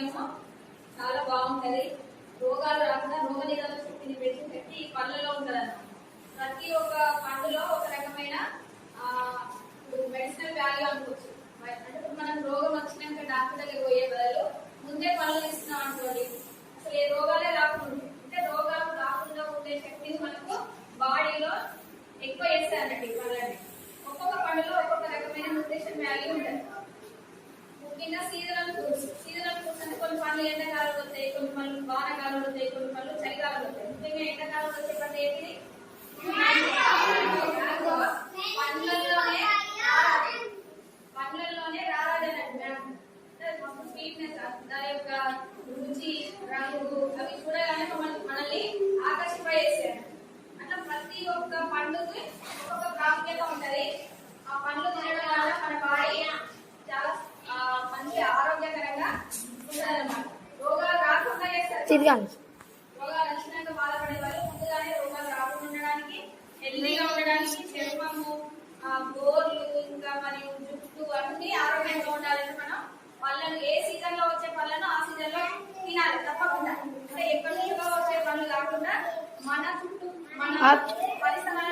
ఆరోగ్యము? చాలా బాగుంటది. రోగాలు రాకుండా రోగ నిరోధక శక్తిని పెంచి శక్తి ఈ పళ్ళలో ప్రతి ఒక్క పండులో ఒక రకమైన మెడిసినల్ వాల్యూ అనుకోవచ్చు. అంటే ఇప్పుడు మనం రోగం వచ్చినాక డాక్టర్ దగ్గర పోయే బదులు ముందే పనులు ఇస్తున్నాం అనుకోండి అసలు ఏ రోగాలే రాకుండా అంటే రోగాలు రాకుండా ఉండే శక్తిని మనకు బాడీలో ఎక్కువ వేస్తారండి పనులని ఒక్కొక్క పండులో ఒక్కొక్క రకమైన న్యూట్రిషన్ వాల్యూ ఉంటుంది. ముఖ్యంగా సీజనల్ ఫ్రూట్స్ సీజనల్ కొన్ని పనులు ఎండాకాలం వస్తాయి కొన్ని పనులు వానాకాలం వస్తాయి కొన్ని పనులు చలికాలం వస్తాయి ముఖ్యంగా ఎండాకాలం వచ్చే పండు ఏంటిది మ్యాంగో. పండ్లల్లోనే పండ్లల్లోనే రారాజన మస్తు స్వీట్నెస్ దాని యొక్క రుచి రంగు అవి చూడగానే మన- మనల్ని ఆకర్షింపజేస్తాయి అట్లా ప్రతి ఒక్క పండుగ ఒక్కొక్క ప్రాముఖ్యత ఉంటుంది ఆ పండ్లు తినడం వల్ల మన బాడీ చాలా ఆ, మంచి ఆరోగ్యకరంగా ఉంటుందన్నమాట రోగాలు రాకుండా చేస్తారు తిరగాలి రోగాలు వచ్చినాక బాధపడే వాళ్ళు ముందుగానే రోగాలు రాకుండా ఉండడానికి హెల్దీగా ఉండడానికి చర్మము ఆ, గోర్లు ఇంకా మరియు జుట్టు అన్ని ఆరోగ్యంగా ఉండాలంటే మనం పళ్ళను ఏ సీజన్లో వచ్చే పళ్ళను ఆ సీజన్లో తినాలి తప్పకుండా. అంటే ఎప్పటి నుంచో వచ్చే పళ్ళు కాకుండా మన చుట్టూ మన ఆ- పరిసరాల